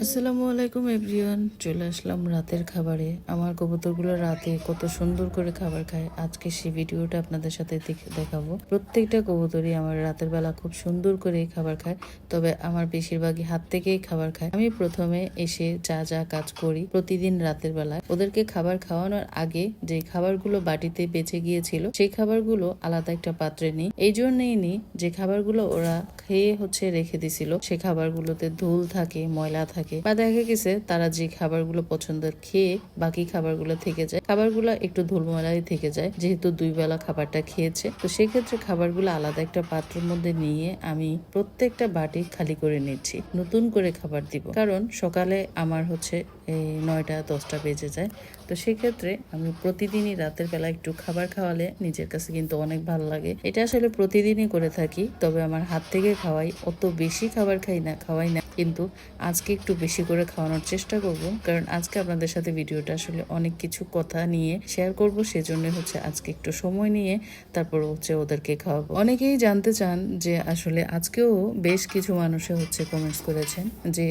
আসসালামু আলাইকুম, এভরিওয়ান। চলে আসলাম রাতের খাবারে। আমার কবুতরগুলো রাতে কত সুন্দর করে খাবার খায়। আজকে সেই ভিডিওটা আপনাদের সাথে দেখ- দেখাবো। প্রত্যেকটা কবুতরই আমার রাতের বেলা খুব সুন্দর করে খাবার খায়, তবে আমার বেশিরভাগই হাত থেকেই খাবার খায়। আমি প্রথমে এসে যা যা কাজ করি প্রতিদিন রাতের বেলায়, ওদেরকে খাবার খাওয়ানোর আগে যে খাবারগুলো বাটিতে বেঁচে গিয়েছিল, সেই খাবারগুলো আলাদা একটা পাত্রে নিই। এই জন্যই নিই যে খাবারগুলো ওরা খেয়ে হচ্ছে রেখে দিছিল, সে খাবারগুলোতে ধুল থাকে, ময়লা থাকে বা দেখা গেছে তারা যে খাবারগুলো পছন্দ খেয়ে বাকি খাবারগুলো থেকে যায়, খাবারগুলো একটু ধুলমালাই থেকে যায়, যেহেতু দুই বেলা খাবারটা খেয়েছে। তো সেক্ষেত্রে খাবারগুলো আলাদা একটা পাত্রের মধ্যে নিয়ে আমি প্রত্যেকটা বাটি খালি করে নিচ্ছি। নতুন করে খাবার দিব। কারণ সকালে আমার হচ্ছে এই নয়টা, দশটা বেজে যায়। তো সেক্ষেত্রে আমি প্রতিদিনই রাতের বেলা একটু খাবার খাওয়ালে নিজের কাছে কিন্তু অনেক ভালো লাগে। এটা আসলে প্রতিদিনই করে থাকি, তবে আমার হাত থেকে খাওয়াই। অত বেশি খাবার খাই না, খাওয়াই না। কিন্তু আজকে একটু বেশি করে খাওয়ানোর চেষ্টা করব, কারণ আজকে আপনাদের সাথে ভিডিওটা আসলে অনেক কিছু কথা নিয়ে শেয়ার করব। সেজন্য হচ্ছে আজকে একটু সময় নিয়ে তারপর হচ্ছে ওদেরকে খাওয়াবো। অনেকেই জানতে চান যে আসলে আজকেও বেশ কিছু মানুষে হচ্ছে কমেন্টস করেছেন যে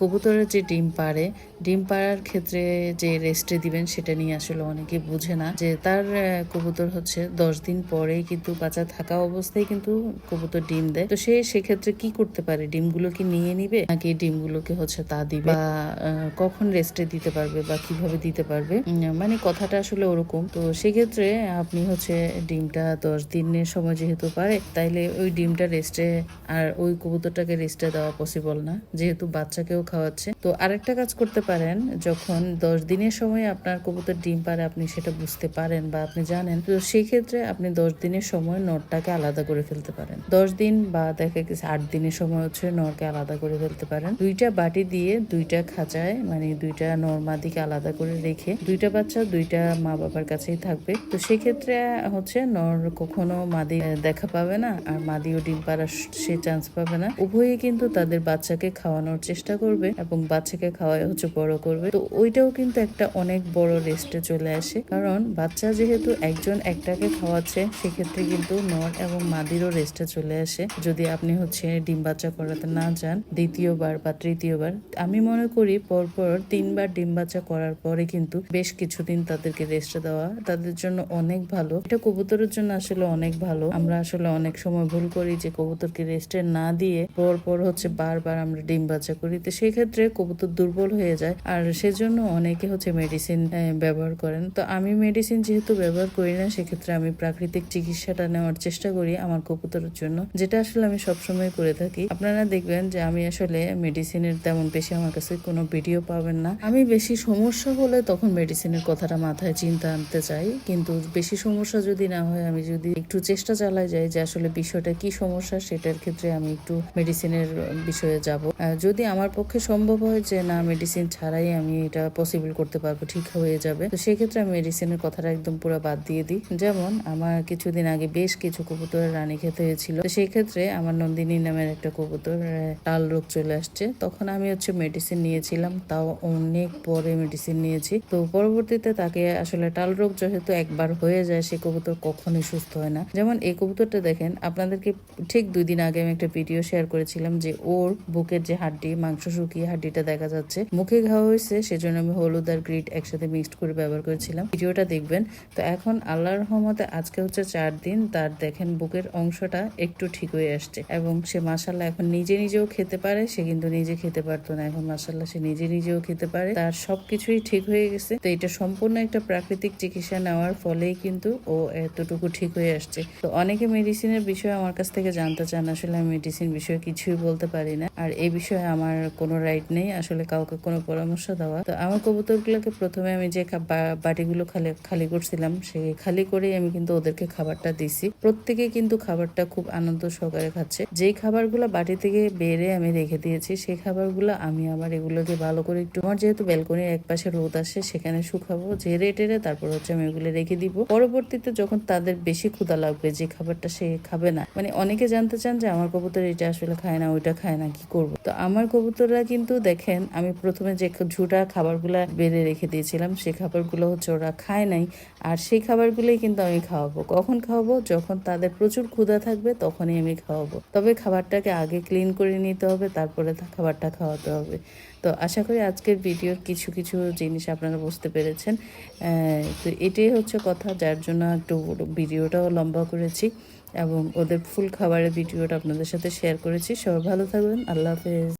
কবুতরের যে ডিম পাড়ে ডিম পাড়ার ক্ষেত্রে যে রেস্টে দিবেন সেটা নিয়ে আসলে অনেকে বুঝে না। যে তার কবুতর হচ্ছে দশ দিন পরেই কিন্তু বাচ্চা থাকা অবস্থায় কিন্তু কবুতর ডিম দেয়। তো সে সেক্ষেত্রে কি করতে পারে? ডিমগুলো কি নিয়ে নিবে? নাকি ডিমগুলোকে হচ্ছে তা দিবে? বা কখন রেস্টে দিতে পারবে বা কীভাবে দিতে পারবে? মানে কথাটা আসলে ওরকম। তো সেক্ষেত্রে আপনি হচ্ছে ডিমটা দশ দিনের সময় যেহেতু পারে, তাইলে ওই ডিমটা রেস্টে আর ওই কবুতরটাকে রেস্টে দেওয়া পসিবল না। যেহেতু বাচ্চাকেও খাওয়াচ্ছে। তো আরেকটা কাজ করতে পারেন যখন দশ দিনের সময় আপনার কবুতর ডিম পারে, আপনি সেটা বুঝতে পারেন বা আপনি জানেন। তো সেই ক্ষেত্রে আপনি দশ দিনের সময় নরটাকে আলাদা করে ফেলতে পারেন। দশ দিন বা দেখা গেছে আট দিনের সময় হচ্ছে নরকে আলাদা করে ফেলতে পারেন। দুইটা বাটি দিয়ে দুইটা খাঁচায় মানে দুইটা নর মাদিকে আলাদা করে রেখে দুইটা বাচ্চা দুইটা মা বাবার কাছেই থাকবে। তো সেক্ষেত্রে হচ্ছে নর কখনো মাদি দেখা পাবে না আর মাদিও ডিম পাড়ার সে চান্স পাবে না। উভয়ই কিন্তু তাদের বাচ্চাকে খাওয়ানোর চেষ্টা করবে এবং বাচ্চাকে খাওয়ায় হচ্ছে বড় করবে। তো ওইটাও কিন্তু একটা অনেক বড় রেস্টে চলে আসে। কারণ বাচ্চা যেহেতু একজন একটাকে খাওয়াচ্ছে, সেক্ষেত্রে কিন্তু নর এবং মাদিরও রেস্টে চলে আসে। যদি আপনি হচ্ছে ডিম বাচ্চা করাতে না যান, দ্বিতীয়বার বা তৃতীয়বার, আমি মনে করি পরপর তিনবার ডিম বাচ্চা করার পরে কিন্তু বেশ কিছুদিন তাদেরকে রেস্টে দেওয়া তাদের জন্য অনেক ভালো। এটা কবুতরের জন্য আসলে অনেক ভালো। আমরা আসলে অনেক সময় ভুল করি যে কবুতরকে রেস্টে না দিয়ে পর পর হচ্ছে বারবার আমরা ডিম বাচ্চা করি। তো সেক্ষেত্রে কবুতর দুর্বল হয়ে যায়। আর সেজন্য অনেকে হচ্ছে মেডিসিন ব্যবহার করেন। তো আমি মেডিসিন যেহেতু ব্যবহার করি না, সেক্ষেত্রে আমি প্রাকৃতিক চিকিৎসাটা নেওয়ার চেষ্টা করি আমার কবুতরের জন্য, যেটা আসলে আমি সবসময় করে থাকি। আপনারা দেখবেন যে আমি আসলে মেডিসিনের তেমন বেশি আমার কাছে কোনো ভিডিও পাবেন না। আমি বেশি সমস্যা হলে তখন মেডিসিনের কথাটা মাথায় চিন্তা আনতে চাই। কিন্তু বেশি সমস্যা যদি না হয়, আমি যদি একটু চেষ্টা চালাই যাই যে আসলে বিষয়টা কি সমস্যা, সেটার ক্ষেত্রে আমি একটু মেডিসিনের বিষয়ে যাব। যদি আমার পক্ষে সম্ভব হয় যে না মেডিসিন ছাড়াই আমি এটা পসিবল করতে পারব, ঠিক হয়ে যাবে। তো সেক্ষেত্রে আমি মেডিসিনের কথাটা একদম পুরো বাদ দিয়ে দিই। যেমন, আমার কিছুদিন আগে বেশ কিছু কবুতরের রানী খেতে হয়েছিল। তো সেই ক্ষেত্রে আমার নন্দিনী নামের একটা কবুতর টাল রোগ চলে আসছে। তখন আমি হচ্ছে মেডিসিন নিয়েছিলাম, তাও অনেক পরে মেডিসিন নিয়েছি। তো পরবর্তীতে তাকে আসলে টাল রোগ যেহেতু একবার হয়ে যায়, সে কবুতর কখনোই সুস্থ হয় না। যেমন, এই কবুতরটা দেখেন, আপনাদেরকে ঠিক দুই দিন আগে আমি একটা ভিডিও শেয়ার করেছিলাম যে ওর বুকের যে হাড্ডি, মাংস শুকিয়ে হাড্ডিটা দেখা যাচ্ছে মুখে ঘাওয়া হয়েছে, সেজন্য আমি হলুদ আর গ্রিট একসাথে মিক্সড করে ব্যবহার করেছিলাম। ভিডিওটা দেখবেন। তো এখন আল্লাহর রহমতে আজকে হচ্ছে চার দিন, তার দেখেন বুকের অংশটা একটু ঠিক হয়ে আসছে। এবং সে মাসাল্লাহ এখন নিজে নিজেও খেতে পারে, সে কিন্তু নিজে খেতে পারতো না। এখন মাসাল্লাহ সে নিজে নিজেও খেতে পারে। তার সবকিছুই ঠিক হয়ে গেছে। তো এটা সম্পূর্ণ একটা প্রাকৃতিক চিকিৎসা নেওয়ার ফলেই কিন্তু ও এতটুকু ঠিক হয়ে আসছে। তো অনেকে মেডিসিনের বিষয়ে আমার কাছ থেকে জানতে চান, আসলে আমি মেডিসিন বিষয়ে কিছুই বলতে পারি না। আর এই বিষয়ে আমার কোনো রাইট নেই। আসলে কাউকে কোনো পরামর্শ দেওয়া। তো আমার কবুতরগুলোকে প্রথমে আমি যে বাটিগুলো খালি খালি করছিলাম সেই খালি করেই আমি কিন্তু ওদেরকে খাবারটা দিছি। প্রত্যেকে কিন্তু খাবারটা খুব আনন্দ সহকারে খাচ্ছে। যেই খাবারগুলো বাটি থেকে বেড়ে আমি রেখে দিয়েছি, সেই খাবারগুলো আমি আবার এগুলোকে ভালো করে একটু আমার যেহেতু ব্যালকনির এক পাশে রোদ আসে, সেখানে শুকাবো, ঝেড়ে টেরে তারপর হচ্ছে আমি এগুলো রেখে দিব। পরবর্তীতে যখন তাদের বেশি ক্ষুধা লাগবে, যে খাবারটা সে খাবে না মানে অনেকে জানতে চান যে আমার কবুতর এটা আসলে খায় না, ওইটা খায় না, কি করব? তো আমার কবুতররা কিন্তু দেখেন, আমি প্রথমে যে ঝুটা খাবারগুলা বেড়ে রেখে দিয়েছিলাম, সেই খাবারগুলো হচ্ছে ওরা খায় নাই। আর সেই খাবারগুলোই কিন্তু আমি খাওয়াবো। কখন খাওয়াবো? যখন তাদের প্রচুর ক্ষুধা থাকবে, তখনই আমি খাওয়াবো। তবে খাবারটাকে আগে ক্লিন করে নিতে হবে, তারপরে খাবারটা খাওয়াতে হবে। তো আশা করি আজকের ভিডিওর কিছু কিছু জিনিস আপনারা বুঝতে পেরেছেন। তো এটাই হচ্ছে কথা, যার জন্য একটু ভিডিওটাও লম্বা করেছি এবং ওদের ফুল খাবারের ভিডিওটা আপনাদের সাথে শেয়ার করেছি। সবাই ভালো থাকবেন। আল্লাহ হাফেজ।